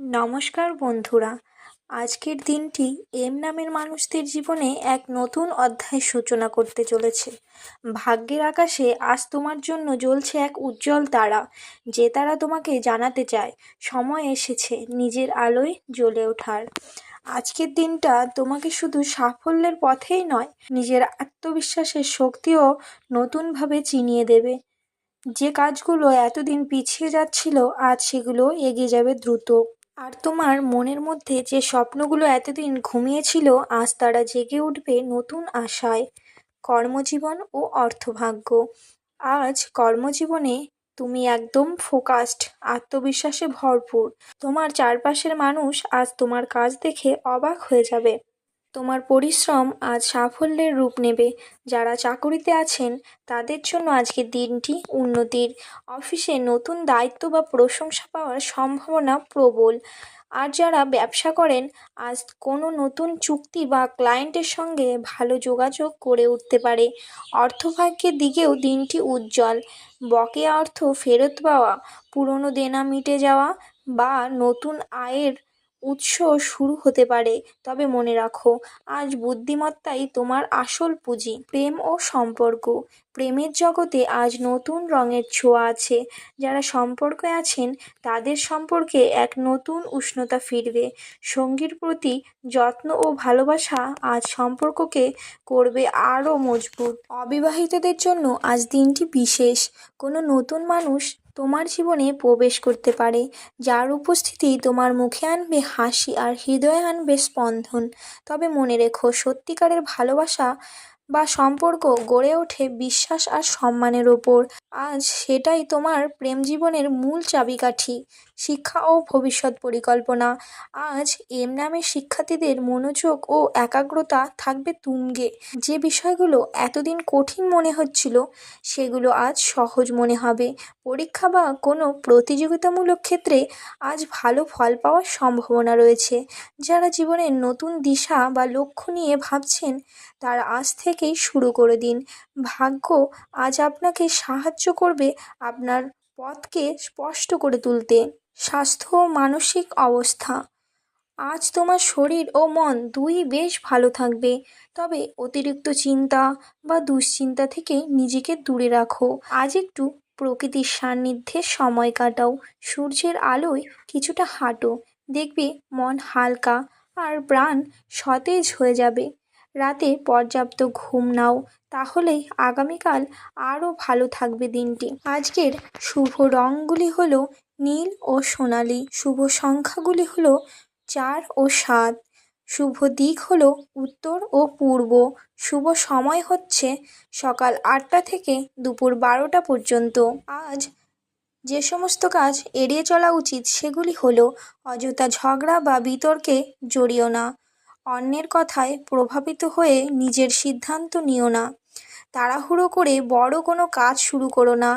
নমস্কার বন্ধুরা। আজকের দিনটি এম নামের মানুষদের জীবনে এক নতুন অধ্যায় সূচনা করতে চলেছে। ভাগ্যের আকাশে আজ তোমার জন্য জ্বলছে এক উজ্জ্বল তারা, যে তারা তোমাকে জানাতে চায়। সময় এসেছে, নিজের আলোয় জ্বলে ওঠার। আজকের দিনটা তোমাকে শুধু সাফল্যের পথেই নয়, নিজের আত্মবিশ্বাসের শক্তিও নতুনভাবে চিনিয়ে দেবে। যে কাজগুলো এতদিন পিছিয়ে যাচ্ছিল, আজ সেগুলো এগিয়ে যাবে দ্রুত। আর তোমার মনের মধ্যে যে স্বপ্নগুলো এতদিন ঘুমিয়েছিল, আজ তারা জেগে উঠবে নতুন আশায়। কর্মজীবন ও অর্থভাগ্য। আজ কর্মজীবনে তুমি একদম ফোকাসড আত্মবিশ্বাসে ভরপুর। তোমার চারপাশের মানুষ আজ তোমার কাজ দেখে অবাক হয়ে যাবে। তোমার পরিশ্রম আজ সাফল্যের রূপ নেবে। যারা চাকুরিতে আছেন, তাদের জন্য আজকের দিনটি উন্নতির। অফিসে নতুন দায়িত্ব বা প্রশংসা পাওয়ার সম্ভাবনা প্রবল। আর যারা ব্যবসা করেন, আজ কোনো নতুন চুক্তি বা ক্লায়েন্টের সঙ্গে ভালো যোগাযোগ করে উঠতে পারে। অর্থভাগ্যের দিকেও দিনটি উজ্জ্বল। বকেয়া অর্থ ফেরত পাওয়া, পুরনো দেনা মিটে যাওয়া বা নতুন আয়ের উৎস শুরু হতে পারে। তবে মনে রাখো, আজ বুদ্ধিমত্তাই তোমার আসল পুঁজি, প্রেম ও সম্পর্ক। প্রেমের জগতে আজ নতুন রঙের ছোঁয়া আছে। যারা সম্পর্কে আছেন, তাদের সম্পর্কে এক নতুন উষ্ণতা ফিরবে। সঙ্গীর প্রতি যত্ন ও ভালোবাসা আজ সম্পর্ককে করবে আরও মজবুত। অবিবাহিতদের জন্য আজ দিনটি বিশেষ। কোনো নতুন মানুষ তোমার জীবনে প্রবেশ করতে পারে। যার উপস্থিতি তোমার মুখে আনবে হাসি আর হৃদয়ে আনবে স্পন্দন। তবে মনে রেখো, সত্যিকারের ভালোবাসা বা সম্পর্ক গড়ে ওঠে বিশ্বাস আর সম্মানের ওপর। আজ সেটাই তোমার প্রেম জীবনের মূল চাবিকাঠি, শিক্ষা ও ভবিষ্যৎ পরিকল্পনা। আজ এম নামের শিক্ষার্থীদের মনোযোগ ও একাগ্রতা থাকবে তুঙ্গে। যে বিষয়গুলো এতদিন কঠিন মনে হচ্ছিল, সেগুলো আজ সহজ মনে হবে। পরীক্ষা বা কোনো প্রতিযোগিতামূলক ক্ষেত্রে আজ ভালো ফল পাওয়ার সম্ভাবনা রয়েছে। যারা জীবনের নতুন দিশা বা লক্ষ্য নিয়ে ভাবছেন, তারা আজ থেকেই শুরু করে দিন। ভাগ্য আজ আপনাকে সাহায্য করবে আপনার পথকে স্পষ্ট করে তুলতে। স্বাস্থ্য ও মানসিক অবস্থা। আজ তোমার শরীর ও মন দুই বেশ ভালো থাকবে। তবে অতিরিক্ত চিন্তা বা দুশ্চিন্তা থেকে নিজেকে দূরে রাখো। আজ একটু প্রকৃতির সান্নিধ্যে সময় কাটাও। সূর্যের আলোয় কিছুটা হাঁটো। দেখবে মন হালকা আর প্রাণ সতেজ হয়ে যাবে। রাতে পর্যাপ্ত ঘুম নাও, তাহলেই আগামীকাল আরও ভালো থাকবে দিনটি। আজকের শুভ রঙগুলি হলো নীল ও সোনালি, শুভ সংখ্যাগুলি হলো চার ও সাত, শুভ দিক হলো উত্তর ও পূর্ব, শুভ সময় হচ্ছে সকাল আটটা থেকে দুপুর বারোটা পর্যন্ত। আজ যে সমস্ত কাজ এড়িয়ে চলা উচিত, সেগুলি হলো অযথা ঝগড়া বা বিতর্কে জড়িও না। অন্যের কথায় প্রভাবিত হয়ে নিজের সিদ্ধান্ত নিও না। তাড়াহুড়ো করে বড় কোনো কাজ শুরু করো না।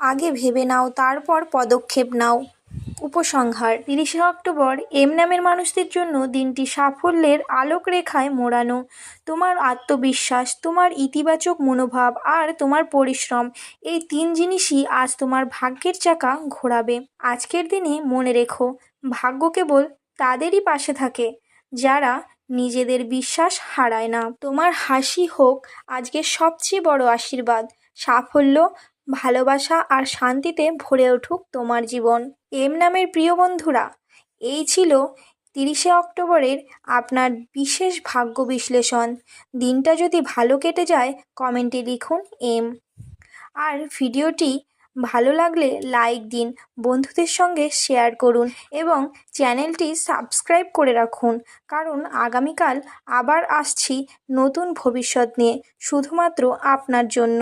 আগে ভেবে নাও, তারপর পদক্ষেপ নাও। উপসংহার, তিরিশে অক্টোবর, এম নামের মানুষদের জন্য দিনটি সাফল্যের আলোক রেখায় মোড়ানো। তোমার আত্মবিশ্বাস, তোমার ইতিবাচক মনোভাব আর তোমার পরিশ্রম, এই তিন জিনিসই আজ তোমার ভাগ্যের চাকা ঘোরাবে। আজকের দিনে মনে রেখো, ভাগ্য কেবল তাদেরই পাশে থাকে। যারা নিজেদের বিশ্বাস হারায় না। তোমার হাসি হোক আজকের সবচেয়ে বড় আশীর্বাদ। সাফল্য, ভালোবাসা আর শান্তিতে ভরে উঠুক তোমার জীবন। এম নামের প্রিয় বন্ধুরা, এই ছিল তিরিশে অক্টোবরের আপনার বিশেষ ভাগ্য বিশ্লেষণ। দিনটা যদি ভালো কেটে যায়, কমেন্টে লিখুন এম। আর ভিডিওটি ভালো লাগলে লাইক দিন, বন্ধুদের সঙ্গে শেয়ার করুন এবং চ্যানেলটি সাবস্ক্রাইব করে রাখুন। কারণ আগামীকাল আবার আসছি নতুন ভবিষ্যৎ নিয়ে, শুধুমাত্র আপনার জন্য।